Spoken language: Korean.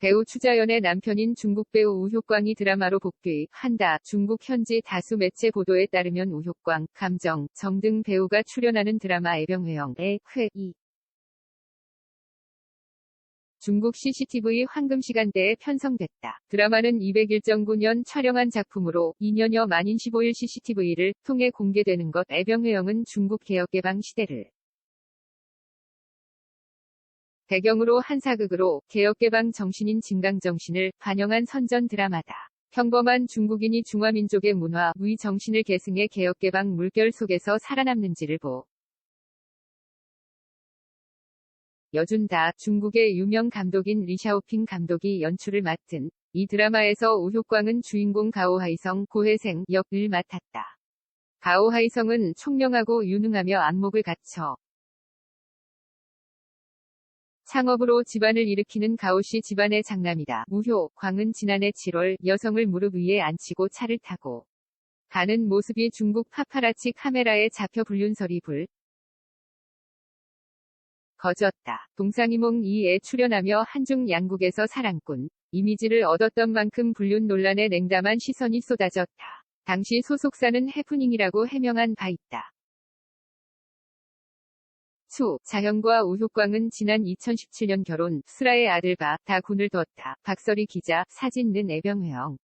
배우 추자연의 남편인 중국 배우 우효광이 드라마로 복귀 한다. 중국 현지 다수 매체 보도에 따르면 우효광, 감정, 정 등 배우가 출연하는 드라마 애병회영의 회2 중국 CCTV 황금 시간대에 편성됐다. 드라마는 201.9년 촬영한 작품으로 2년여 만인 15일 CCTV를 통해 공개되는 것 애병회영은 중국 개혁개방 시대를 배경으로 한 사극으로 개혁개방 정신인 진강정신을 반영한 선전 드라마다. 평범한 중국인이 중화민족의 문화, 위 정신을 계승해 개혁개방 물결 속에서 살아남는지를 보. 여준다 중국의 유명 감독인 리샤오핑 감독이 연출을 맡은 이 드라마에서 우효광은 주인공 가오하이성 고혜생 역을 맡았다. 가오하이성은 총명하고 유능하며 안목을 갖춰 창업으로 집안을 일으키는 가오씨 집안의 장남이다. 우효, 광은 지난해 7월 여성을 무릎 위에 앉히고 차를 타고 가는 모습이 중국 파파라치 카메라에 잡혀 불륜설이 불 거졌다. 동상이몽 2에 출연하며 한중 양국에서 사랑꾼 이미지를 얻었던 만큼 불륜 논란에 냉담한 시선이 쏟아졌다. 당시 소속사는 해프닝이라고 해명한 바 있다. 추, 자현과 우효광은 지난 2017년 결혼, 수라의 아들 바, 다 군을 뒀다. 박설희 기자, 사진 는 애병회영.